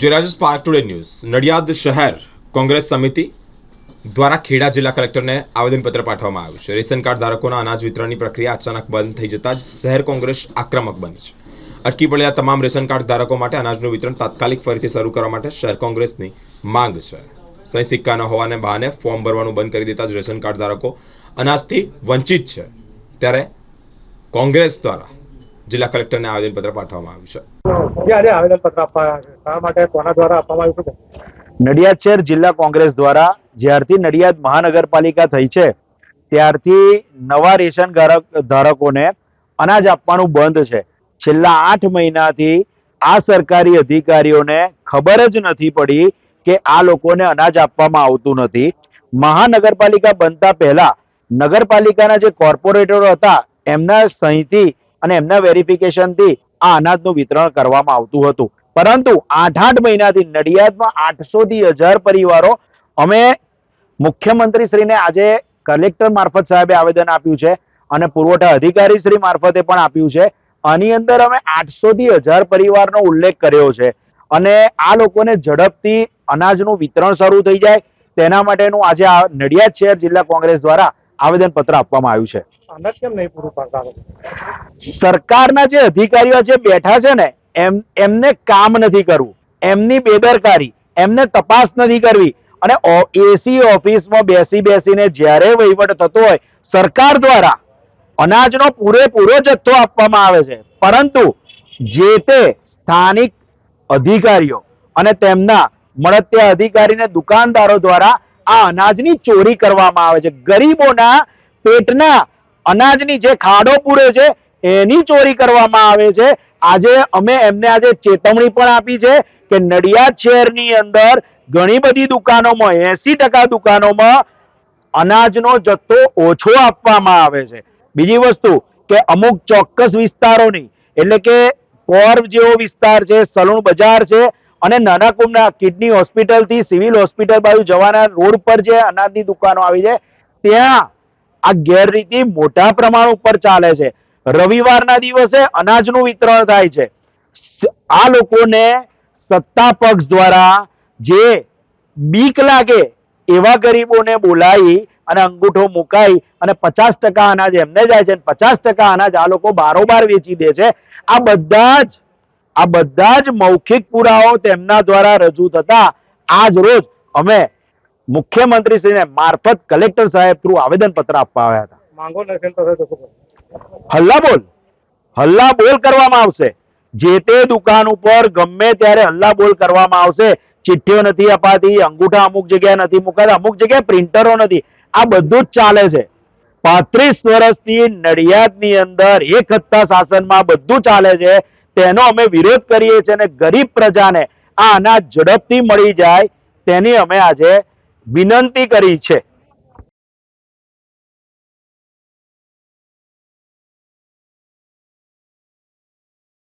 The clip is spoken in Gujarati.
જોઈ સ્પાર્ક ટુડે ન્યૂઝ. નડિયાદ શહેર કોંગ્રેસ સમિતિ દ્વારા ખેડા જિલ્લા કલેક્ટરને આવેદનપત્ર પાઠવવામાં આવ્યું છે. રેશન કાર્ડ ધારકોના અનાજ વિતરણની પ્રક્રિયા અચાનક બંધ થઈ જતાં જ શહેર કોંગ્રેસ આક્રમક બની છે. અટકી પડેલા તમામ રેશન કાર્ડ ધારકો માટે અનાજનું વિતરણ તાત્કાલિક ફરીથી શરૂ કરવા માટે શહેર કોંગ્રેસની માંગ છે. સહી સિક્કા ન હોવાને બહાને ફોર્મ ભરવાનું બંધ કરી દેતા જ રેશન કાર્ડ ધારકો અનાજથી વંચિત છે. ત્યારે કોંગ્રેસ દ્વારા જિલ્લા કલેક્ટરને આવેદનપત્ર પાઠવવામાં આવ્યું છે. ક્યારે આવેદનપત્ર આપવા માટે કોના દ્વારા આપવામાં આવ્યું છે નડિયાદ શહેર જિલ્લા કોંગ્રેસ દ્વારા જ્યારથી નડિયાદ મહાનગરપાલિકા થઈ છે ત્યારથી નવા રેશન ધારક- ધારકોને અનાજ આપવાનું બંધ છે. છેલ્લા આઠ મહિનાથી આ સરકારી અધિકારીઓને ખબર જ નથી પડી કે આ લોકોને અનાજ આપવામાં આવતું નથી. મહાનગરપાલિકા બનતા પહેલા નગરપાલિકાના જે કોર્પોરેટરો હતા એમના સહીથી અને એમના વેરિફિકેશનથી આ અનાજનું વિતરણ કરવામાં આવતું હતું. પરંતુ આઠ આઠ મહિનાથી નડિયાદમાં આઠસો થી હજાર પરિવારો અમે મુખ્યમંત્રી શ્રીને આજે કલેક્ટર મારફત સાહેબે આવેદન આપ્યું છે અને પુરવઠા અધિકારી શ્રી મારફતે પણ આપ્યું છે. આની અંદર અમે આઠસો થી હજાર પરિવારનો ઉલ્લેખ કર્યો છે. અને આ લોકોને ઝડપથી અનાજનું વિતરણ શરૂ થઈ જાય. તેના માટેનું આજે આ નડિયાદ શહેર જિલ્લા કોંગ્રેસ દ્વારા આવેદન પત્ર આપવામાં આવ્યું છે? સરકારના જે અધિકારીઓ જે બેઠા છે ને એમ એમને કામ નથી કરવું. એમની બેદરકારી એમને તપાસ નથી કરવી. અને એસી ઓફિસમાં બેસી બેસીને જ્યારે વહીવટ થતો હોય સરકાર દ્વારા અનાજનો પૂરેપૂરો જથ્થો આપવામાં આવે છે. પરંતુ જે તે સ્થાનિક અધિકારીઓ અને તેમના મળત્યા અધિકારીને દુકાનદારો દ્વારા આ અનાજની ચોરી કરવામાં આવે છે. ગરીબોના પેટના અનાજની જે ખાડો પૂરે છે, એની ચોરી કરવામાં આવે છે. આજે અમે એમને આજે ચેતવણી પણ આપી છે કે નડિયાદ શહેરની અંદર ઘણી બધી દુકાનોમાં, એસી ટકા દુકાનોમાં અનાજનો જથ્થો ઓછો આપવામાં આવે છે. બીજી વસ્તુ કે અમુક ચોક્કસ વિસ્તારોની, એટલે કે પોર જેવો વિસ્તાર છે, સલૂણ બજાર છે અને નાનાકુંડના કિડની હોસ્પિટલથી સિવિલ હોસ્પિટલ બાજુ જવાના રોડ પર જે અનાજની દુકાનો આવી છે, ત્યાં આ ગેરરીતિ મોટા પ્રમાણ ઉપર ચાલે છે. રવિવારના દિવસે અનાજનું વિતરણ થાય છે. આ લોકોને સત્તા પક્ષ દ્વારા જે બીક લાગે એવા ગરીબોને બોલાવી અને અંગૂઠો મુકાઈ અને પચાસ ટકા અનાજ એમને જાય છે પચાસ ટકા અનાજ આ લોકો બારોબાર વેચી દે છે. આ બધા જ આ બધા જ મૌખિક પુરાવાઓ તેમના દ્વારા રજૂ થતા આજ રોજ અમે મુખ્યમંત્રીશ્રીને મારફત કલેક્ટર સાહેબ થ્રુ આવેદન પત્ર આપવા આવ્યા હતા. માંગો? હલ્લા બોલ. હલ્લા બોલ કરવામાં આવશે. જે તે દુકાન ઉપર ગમે ત્યારે હલ્લા બોલ કરવામાં આવશે. ચિઠ્ઠીઓ નથી અપાતી અંગૂઠા અમુક જગ્યાએ નથી મુકાતા અમુક જગ્યાએ પ્રિન્ટરો નથી. આ બધું જ ચાલે છે. પાંત્રીસ વર્ષથી નડિયાદની અંદર એક હત્તા શાસનમાં બધું ચાલે છે. તેનો અમે વિરોધ કરીએ છીએ અને ગરીબ પ્રજાને આ અનાજ ઝડપથી મળી જાય તેની અમે આજે વિનંતી કરી છે.